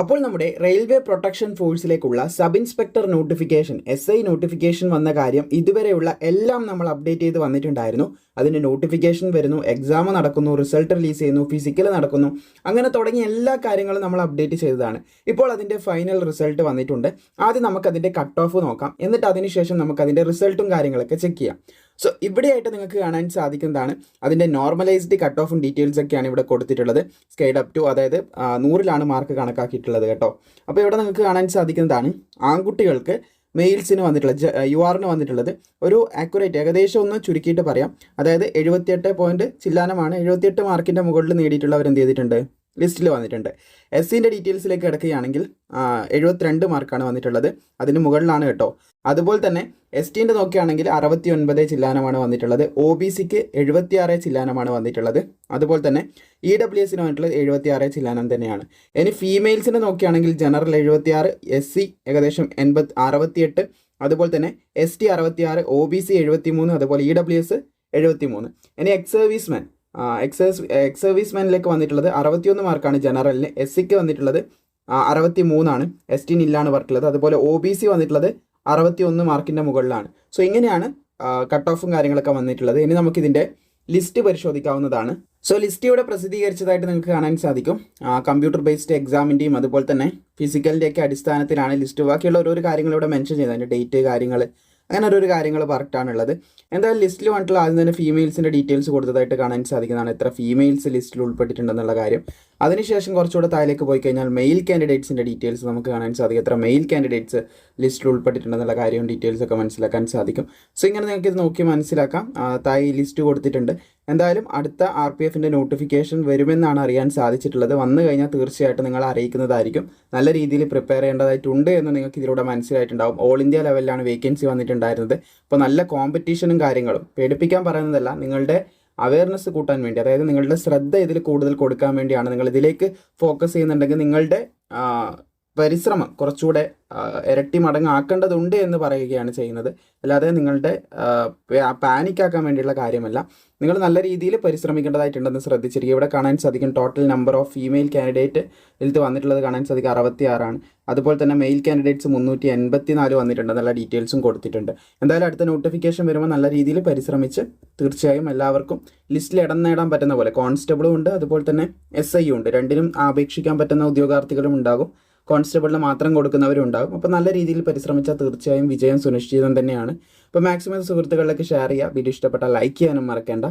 അപ്പോൾ നമ്മുടെ railway protection ഫോഴ്സിലേക്കുള്ള sub inspector notification S I notification വന്ന കാര്യം ഇതുവരെയുള്ള എല്ലാം നമ്മൾ അപ്ഡേറ്റ് ചെയ്ത് വന്നിട്ടുണ്ടായിരുന്നു. അതിന്റെ നോട്ടിഫിക്കേഷൻ വരുന്നു എക്സാം നടക്കുന്നു റിസൾട്ട് റിലീസ് ചെയ്യുന്നു ഫിസിക്കൽ നടക്കുന്നു. അങ്ങനെ തുടങ്ങിയ എല്ലാ കാര്യങ്ങളും നമ്മൾ അപ്ഡേറ്റ് ചെയ്തതാണ്. ഇപ്പോൾ അതിന്റെ ഫൈനൽ റിസൾട്ട് വന്നിട്ടുണ്ട്. ആദ്യം നമുക്കതിന്റെ കട്ട് ഓഫ് നോക്കാം. എന്നിട്ട് അതിനുശേഷം നമുക്കതിന്റെ റിസൾട്ടും കാര്യങ്ങളൊക്കെ ചെക്ക് ചെയ്യാം. സോ ഇവിടെയായിട്ട് നിങ്ങൾക്ക് കാണാൻ സാധിക്കുന്നതാണ് അതിന്റെ നോർമലൈസ്ഡ് കട്ട് ഓഫും ഡീറ്റെയിൽസ് ഒക്കെയാണ് ഇവിടെ കൊടുത്തിട്ടുള്ളത്. സ്കെയ്ഡ് അപ് ടു അതായത് നൂറിലാണ് മാർക്ക് കണക്കാക്കിയിട്ടുള്ളത് കേട്ടോ. അപ്പോൾ ഇവിടെ നിങ്ങൾക്ക് കാണാൻ സാധിക്കുന്നതാണ് ആൺകുട്ടികൾക്ക് മെയിൽസിന് വന്നിട്ടുള്ളത് യു ആറിന് വന്നിട്ടുള്ളത്. ഒരു ആക്യുറേറ്റ് ഏകദേശം ഒന്ന് ചുരുക്കിയിട്ട് പറയാം. അതായത് എഴുപത്തിയെട്ട് പോയിന്റ് ചില്ലാനമാണ് എഴുപത്തിയെട്ട് മാർക്കിന്റെ മുകളിൽ നേടിയിട്ടുള്ളവർ എന്ത് ചെയ്തിട്ടുണ്ട്? ലിസ്റ്റിൽ വന്നിട്ടുണ്ട്. എസ് സിന്റെ ഡീറ്റെയിൽസിലേക്ക് കിടക്കുകയാണെങ്കിൽ എഴുപത്തിരണ്ട് മാർക്കാണ് വന്നിട്ടുള്ളത്. അതിന് മുകളിലാണ് കേട്ടോ. അതുപോലെ തന്നെ എസ് ടീന്റെ നോക്കുകയാണെങ്കിൽ അറുപത്തി ഒൻപത് ചില്ലാനമാണ് വന്നിട്ടുള്ളത്. ഒ ബി സിക്ക് എഴുപത്തിയാറ് ചില്ലാനമാണ് വന്നിട്ടുള്ളത്. അതുപോലെ തന്നെ ഇ ഡബ്ല്യു എസിന് വന്നിട്ടുള്ളത് എഴുപത്തിയാറ് ചില്ലാനം തന്നെയാണ്. ഇനി ഫീമെയിൽസിനെ നോക്കുകയാണെങ്കിൽ ജനറൽ എഴുപത്തിയാറ് എസ് സി ഏകദേശം എൺപത് അറുപത്തിയെട്ട് അതുപോലെ തന്നെ എസ് ടി അറുപത്തിയാറ് ഒ ബി സി എഴുപത്തി മൂന്ന് അതുപോലെ ഇ ഡബ്ല്യു എസ് എഴുപത്തി മൂന്ന് ഇനി എക്സ് സർവീസ്മാൻ എക്സേഴ്സ് എക്സ് സർവീസ്മാനിലേക്ക് വന്നിട്ടുള്ളത് അറുപത്തിയൊന്ന് മാർക്കാണ് ജനറലിന്. എസ് സിക്ക് വന്നിട്ടുള്ളത് അറുപത്തി മൂന്നാണ് എസ് ടിന് ഇല്ലാണ് ഉള്ളത് അതുപോലെ ഒ ബി സി വന്നിട്ടുള്ളത് അറുപത്തി ഒന്ന് മാർക്കിന്റെ മുകളിലാണ്. സോ ഇങ്ങനെയാണ് കട്ട് ഓഫും കാര്യങ്ങളൊക്കെ വന്നിട്ടുള്ളത്. ഇനി നമുക്കിതിന്റെ ലിസ്റ്റ് പരിശോധിക്കാവുന്നതാണ്. സോ ലിസ്റ്റ് ഇവിടെ പ്രസിദ്ധീകരിച്ചതായിട്ട് നിങ്ങൾക്ക് കാണാൻ സാധിക്കും. കമ്പ്യൂട്ടർ ബേസ്ഡ് എക്സാമിന്റെയും അതുപോലെ തന്നെ ഫിസിക്കലിന്റെയൊക്കെ അടിസ്ഥാനത്തിലാണ് ലിസ്റ്റ് ബാക്കിയുള്ള ഓരോ കാര്യങ്ങൾ ഇവിടെ മെൻഷൻ ചെയ്തത് അതിന്റെ ഡേറ്റ് കാര്യങ്ങൾ അങ്ങനെ ഒരു കാര്യങ്ങൾ പറഞ്ഞിട്ടാണുള്ളത്. എന്തായാലും ലിസ്റ്റിൽ വന്നിട്ടുള്ള ആദ്യം തന്നെ ഫീമെയിൽസിന്റെ ഡീറ്റെയിൽസ് കൊടുത്തതായിട്ട് കാണാൻ സാധിക്കുന്നതാണ്. എത്ര ഫീമെയിൽസ് ലിസ്റ്റിൽ ഉൾപ്പെട്ടിട്ടുണ്ടെന്നുള്ള കാര്യം. അതിനുശേഷം കുറച്ചുകൂടെ താഴേക്ക് പോയി കഴിഞ്ഞാൽ മെയിൽ കാൻഡിഡേറ്റ്സിന്റെ ഡീറ്റെയിൽസ് നമുക്ക് കാണാൻ സാധിക്കും. എത്ര മെയിൽ കാൻഡിഡേറ്റ്സ് ലിസ്റ്റിൽ ഉൾപ്പെട്ടിട്ടുണ്ടെന്നുള്ള കാര്യവും ഡീറ്റെയിൽസ് ഒക്കെ മനസ്സിലാക്കാൻ സാധിക്കും. സോ ഇങ്ങനെ നിങ്ങൾക്ക് ഇത് നോക്കി മനസ്സിലാക്കാം. തായി ലിസ്റ്റ് കൊടുത്തിട്ടുണ്ട്. എന്തായാലും അടുത്ത ആർ പി എഫിന്റെ നോട്ടിഫിക്കേഷൻ വരുമെന്നാണ് അറിയാൻ സാധിച്ചിട്ടുള്ളത്. വന്നു കഴിഞ്ഞാൽ തീർച്ചയായിട്ടും നിങ്ങൾ അറിയിക്കുന്നതായിരിക്കും. നല്ല രീതിയിൽ പ്രിപ്പയർ ചെയ്യേണ്ടതായിട്ടുണ്ട് എന്ന് നിങ്ങൾക്ക് ഇതിലൂടെ മനസ്സിലായിട്ടുണ്ടാവും. ഓൾ ഇന്ത്യ ലെവലിലാണ് വേക്കൻസി വന്നിട്ടുണ്ടായിരുന്നത് അപ്പോൾ നല്ല കോമ്പറ്റീഷനും കാര്യങ്ങളും. പേടിപ്പിക്കാൻ പറയുന്നതല്ല നിങ്ങളുടെ അവയർനെസ് കൂട്ടാൻ വേണ്ടി അതായത് നിങ്ങളുടെ ശ്രദ്ധ ഇതിൽ കൂടുതൽ കൊടുക്കാൻ വേണ്ടിയാണ് നിങ്ങൾ ഇതിലേക്ക് ഫോക്കസ് ചെയ്യുന്നുണ്ടെങ്കിൽ നിങ്ങളുടെ പരിശ്രമം കുറച്ചുകൂടെ ഇരട്ടി മടങ്ങാക്കേണ്ടതുണ്ട് എന്ന് പറയുകയാണ് ചെയ്യുന്നത്. അല്ലാതെ നിങ്ങളുടെ പാനിക്കാക്കാൻ വേണ്ടിയുള്ള കാര്യമല്ല. നിങ്ങൾ നല്ല രീതിയിൽ പരിശ്രമിക്കേണ്ടതായിട്ടുണ്ടെന്ന് ശ്രദ്ധിച്ചിരിക്കുക. ഇവിടെ കാണാൻ സാധിക്കും total number of female candidate ഇതിൽ വന്നിട്ടുള്ളത് കാണാൻ സാധിക്കും അറുപത്തി ആറാണ് അതുപോലെ തന്നെ മെയിൽ കാൻഡിഡേറ്റ്സ് മുന്നൂറ്റി എൺപത്തി നാല് വന്നിട്ടുണ്ട്. നല്ല ഡീറ്റെയിൽസും കൊടുത്തിട്ടുണ്ട്. എന്തായാലും അടുത്ത നോട്ടിഫിക്കേഷൻ വരുമ്പോൾ നല്ല രീതിയിൽ പരിശ്രമിച്ച് തീർച്ചയായും എല്ലാവർക്കും ലിസ്റ്റിൽ ഇടം നേടാൻ പറ്റുന്ന പോലെ കോൺസ്റ്റബിളും ഉണ്ട്. അതുപോലെ തന്നെ എസ് ഐ ഉണ്ട്. രണ്ടിനും അപേക്ഷിക്കാൻ പറ്റുന്ന ഉദ്യോഗാർത്ഥികളും ഉണ്ടാകും. കോൺസ്റ്റബിളിന് മാത്രം കൊടുക്കുന്നവരും ഉണ്ടാകും അപ്പോൾ നല്ല രീതിയിൽ പരിശ്രമിച്ചാൽ തീർച്ചയായും വിജയം സുനിശ്ചിതം തന്നെയാണ്. അപ്പോൾ മാക്സിമം സുഹൃത്തുക്കളിലേക്ക് ഷെയർ ചെയ്യുക. വീഡിയോ ഇഷ്ടപ്പെട്ടാൽ ലൈക്ക് ചെയ്യാനും മറക്കേണ്ട.